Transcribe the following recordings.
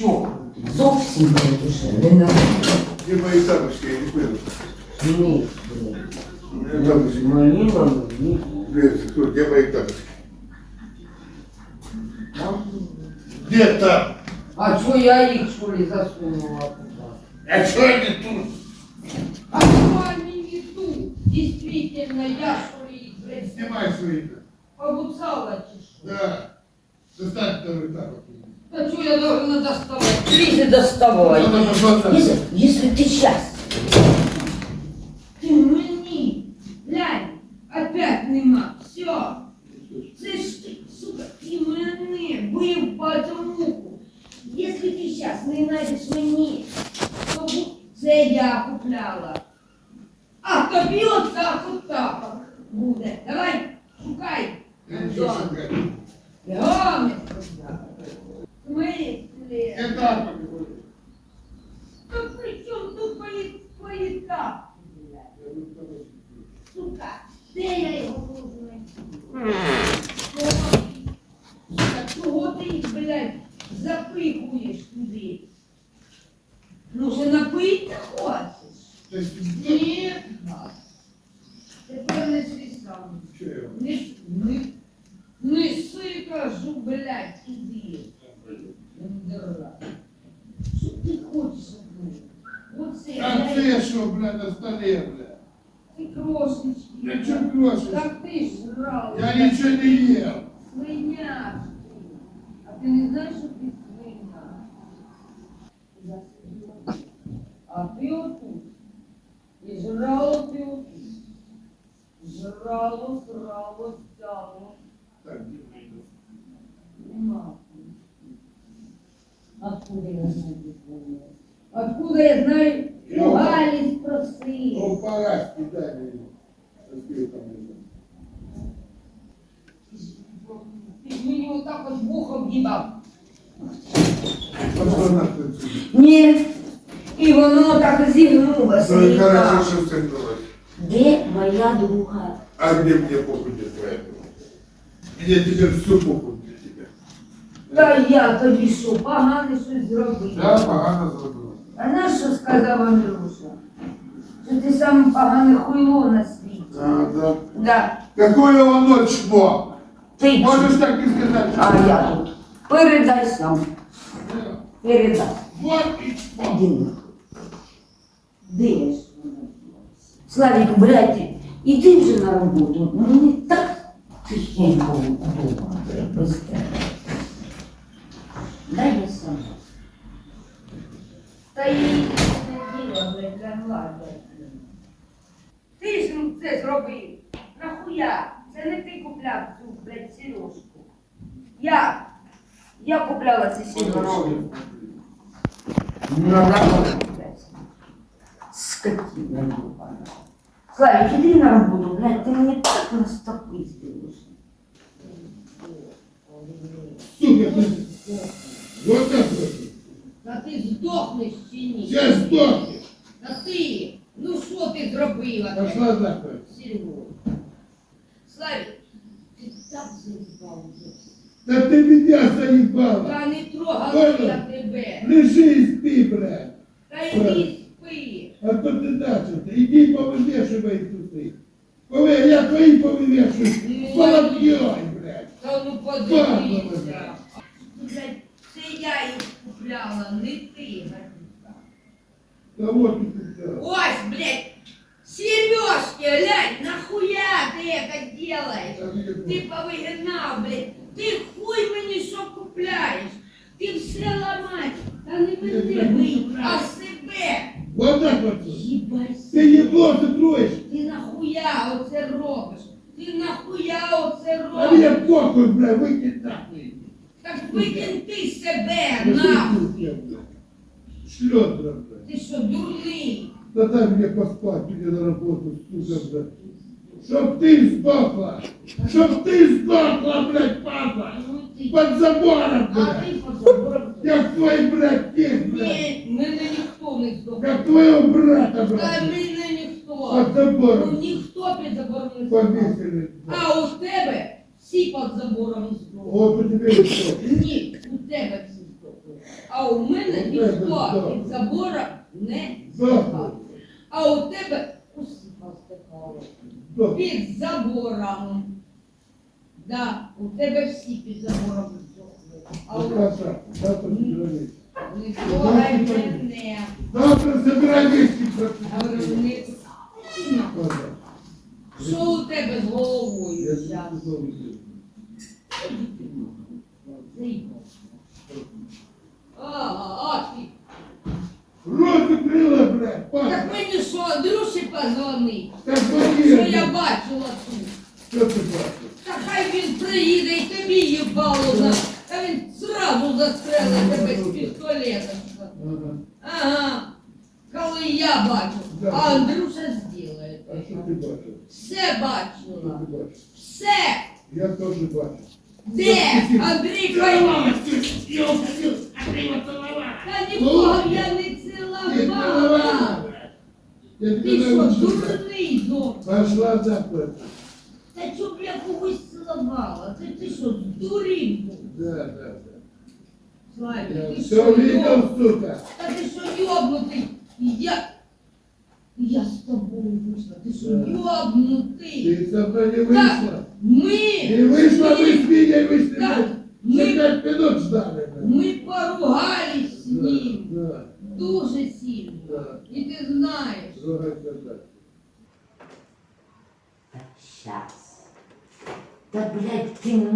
чокнутий. Зовсім блядь, уже не надо. Где мои тапочки? Я не понял. Ні, У блядь. меня тапочки. Мої мами, ні. Блядь, кто? Где мои тапочки? Там. Где там? А чого я їх що ли засунула туди? А что они тут? А что они не тут? Действительно, я что ли их, блядь, Снимай свои. побуцала чи що? Да. Достань второй тапок. А что я должна доставать? Лиза, доставай. Надо пошла Если, если ты сейчас... Ты мне, глянь, опять нема, все. Це ж ти, сука, ти мене бив по муку. Якщо ти зараз не знайдеш мені, то бу- це я купляла. А тобі отак отак буде. Давай, шукай. Я ничего Антон. шукать. Бігом, В смислі? Тапок говорю. Та при чому тут говорю, тапочки. Сука, де я його можу знайти? Чого ти їх, блядь, запихуєш туди? Ну, же напить не хочеш? Ні. Тепер сам. что я вам? Не, не, неси, кажу, блядь, туди. блядь, ты что, блядь, на столе, блядь? ти крошечки. Я что крошишь? Так ти ж жрав. Я ничего не ел. Свиня. А ти не знаєш, що ти свиня? А ти отут. І жрало ти отут. Жрало, срало, стяло. Так, где мои тапки? Нема. Откуда я знаю, где твоє? Откуда я знаю? Я У вот- Галі спроси. Ну, парашки дай мне. Разбей там лежат. Ти ж мені отак от вухом в'їбав. Пошла нахуй отсюда. Ні. І воно так зігнулося. Ну и і хорошо, так. что согнулась. Де моя друга? А где мне похуй для твоя друга? Мне теперь все похуй для тебя. Та я тобі що, погано щось зробив. Да, погано зробила. А на що сказав Андрюша? Що ти саме погане хуйло на світі. Да, да. Да. Какое оно чмо? Ти Можешь так и сказать. А я тут. Передай сам. Передай. Вот и чмо. Іди нахуй. Вона? Славік, блядь, іди вже на роботу. Мені так тихенько вдома. Дай я сам. Та їй не діло, блядь, лягла, блядь. Ти ж ну це зробив. Нахуя? Це не ти купляв цю, блядь, сережку. Я. Я купляла ці сережки. Ну, да, блядь. Скотина ебаная. Славик, иди на работу, блядь, ты мне так на стопы сделаешь. Сука, ты. Вот так вот. Та ти здохнеш чи ні? Сейчас сдохнешь. Та ти, ну що ти зробила? Пошла нахуй. Серегу. Славик, ти так заїбав вже. Да ты меня заебала. Та не трогала я тебе. Лежи и спи, блядь. Та йди спи. А то ты дальше. Иди повывешивай тут. Да вот ты тут. Ось, блядь, сережки, глянь, нахуя ты это делаешь? Ты повыгнал, блядь, ты хуй мені що купляєш? Ти все ламаєш, та не мене бий, а себе. Вот так вот. Їбайся. Ты ебло строишь. Ти нахуя оце робиш? Ти нахуя оце А мне робиш? похуй, блядь, выкинь нахуй. Так викинь ти себе, Да нахуй. ты тут, блядь. Шлёдра, блядь. Ти що, дурний? Да дай мне поспать, иди на работу, сука, блядь. Чтоб ты сдохла! Чтоб ты сдохла, блядь, папа! Ну ти. Под забором, А блядь! ти позаборов. Как твой блядь! Ні, мене ніхто не здобув. Как твоего брата, Та блядь! мене ніхто. Под Ну забором ніхто під забором не здобув. повесили. А у тебе всі під забором здобув. Вот у тебя и что. Ні, у тебе всі здобув. А у мене У ніхто від забора не Здохла. А у тебе усі постихали. Здохла. Під забором. Да, у тебе всі під забором здохли. А у собирай. не. Завтра говорю, не що у тебе з головою Я зараз? тебе зову. А, а, ти. Рот закрила, блядь, Так паска. мені що, Андрюші що я бачила тут. Що ти бачиш? Та хай він приїде і тобі їбало на. Та він зразу застрелить тебе з пістолета. Ага. Ага. Коли я бачу, а Андрюша зробить. А що ти бачиш? Все Що бачила. ти бачиш? Все. Я теж бачу. Де? Андрій Павлович? Я Ти тебе що, научу. дурний зо? Пошла запад. Та чоб я когось цілувала? Ти, ти що, здурів був? Да, да, да. Славі, Я ти все що, видел, йоб- сука. Та ти що, йобнутий? Я... Я з тобою вийшла. Ти що, Да. йобнутий? Ты со мной не вышла. Ми... Не вышла, ми- мы с Виней вышли. Да.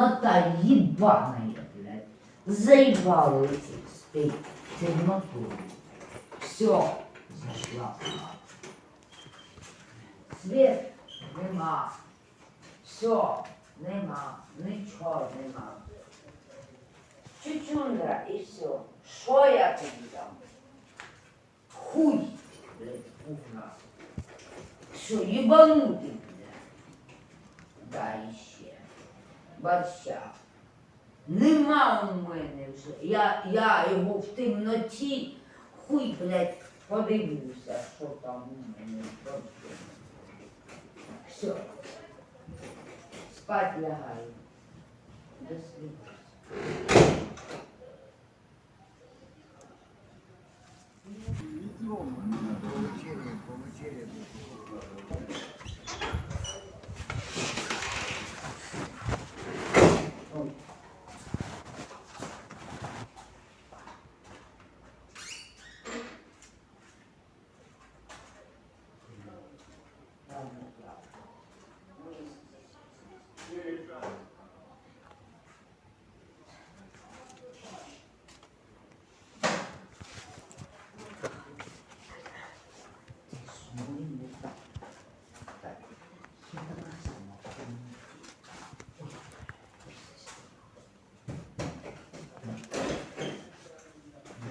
Блядь, темнота ебаная, блядь. Заебала спей темноту. Все, зашла. Свет нема. Все, нема. Нічого нема. Чучундра і все. Що я тобі дам? Хуй, блядь, пугна. Що, їбанути, блядь? Да, іще. Борща. Нема у мене вже. Я, я його в темноті, хуй, блядь, подивлюся, що там у мене в. Все. Спать лягаю. До свидания.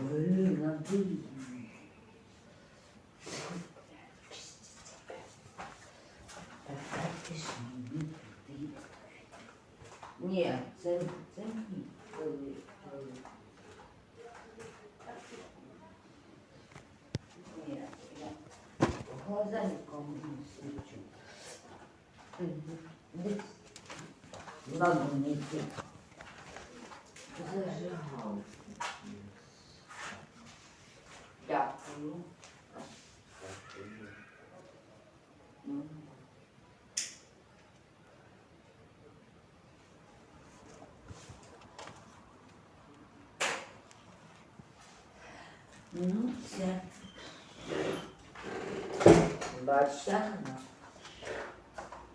Блин, а ты... Так, ти ж мені туди. Ні, це, це ні. Ні, я глаза нікому не свічу. Десь знайти. Зажигав. Дякую. Ну, все. Бачите?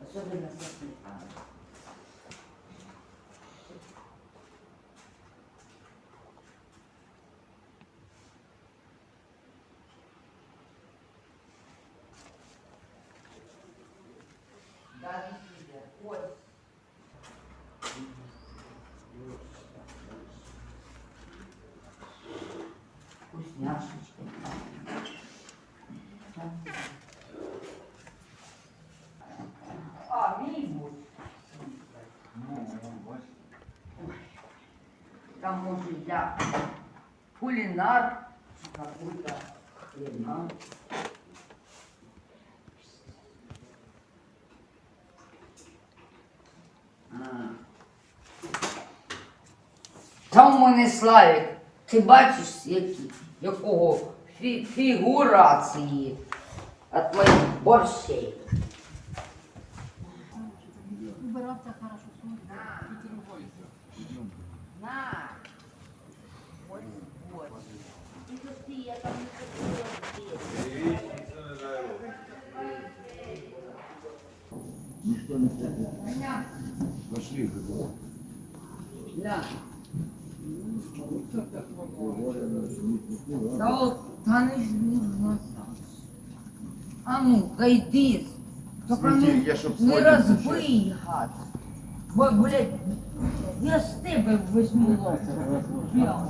Особенно со Там может я кулинар, какой-то хрена. Там у мене Славік Ти бачиш, які, якого фі, фігурації от моїх борщей. Убираться хорошо. На. Там не хотіла Ніхто не хоче. Пошли. Да. Та не ж. А ну-ка йди. Тільки Смотри, не, я щоб не потім розбий, гад. Бо, блядь, я з тебе візьму лопу. Я.